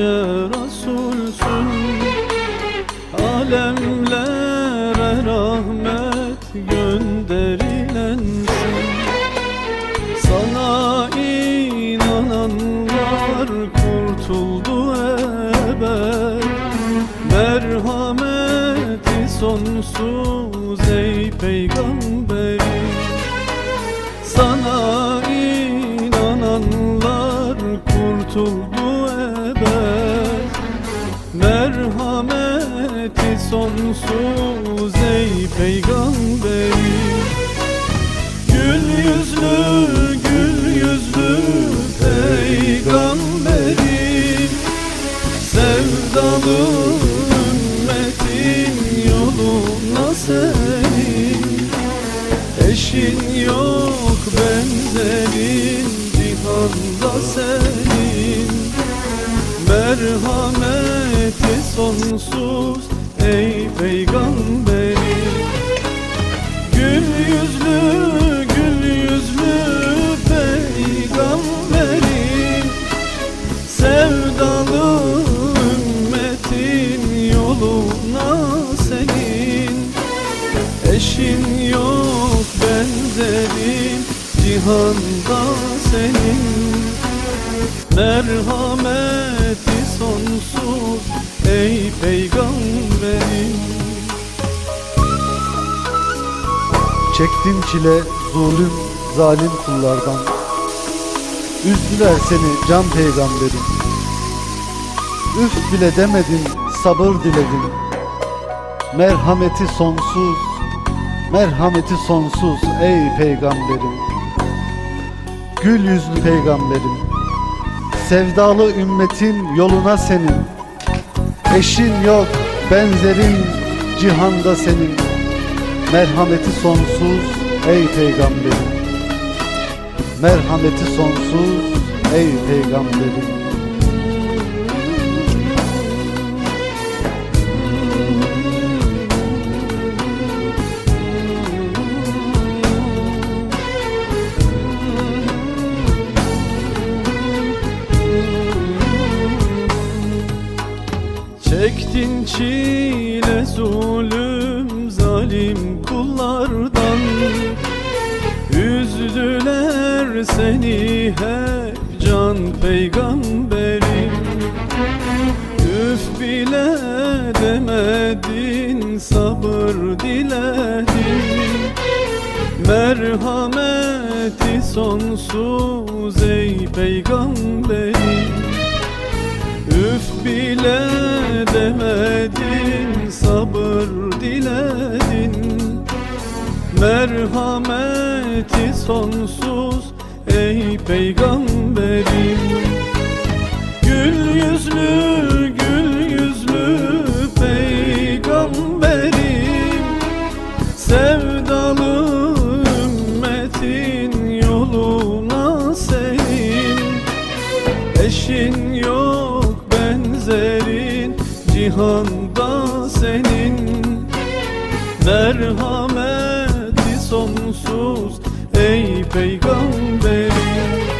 yüce Resulsün. Alemlere rahmet gönderilensin. Sana inananlar kurtuldu ebed. Merhameti sonsuz ey peygamberim Sana inananlar kurtuldu Merhameti sonsuz ey peygamberim Gül yüzlü, gül yüzlü peygamberim. Sevdalı ümmetin yoluna senin. Eşin yok benzerin cihanda senin Merhameti sonsuz ey peygamberim Gül yüzlü, gül yüzlü peygamberim. Sevdalı ümmetin yoluna senin. Eşin yok benzerin cihanda senin. Merhameti sonsuz ey peygamberim. Çektin çile zulüm zalim kullardan. Üzdüler seni can peygamberim. Üf bile demedin sabır diledin Merhameti sonsuz Merhameti sonsuz ey peygamberim. Gül yüzlü peygamberim Sevdalı ümmetin yoluna senin. Eşin yok benzerin cihanda senin. Merhameti sonsuz ey peygamberim. Merhameti sonsuz ey peygamberim Çektin çile zulüm zalim kullardan. Üzdüler seni hep can peygamberim Üf bile demedin sabır diledin. Merhameti sonsuz ey peygamberim Üf bile demedin sabır diledin. Merhameti sonsuz ey peygamberim. Gül yüzlü gül yüzlü peygamberim. Sevdalı ümmetin yoluna senin. Eşin yok cihanda senin. Merhameti sonsuz ey peygamberim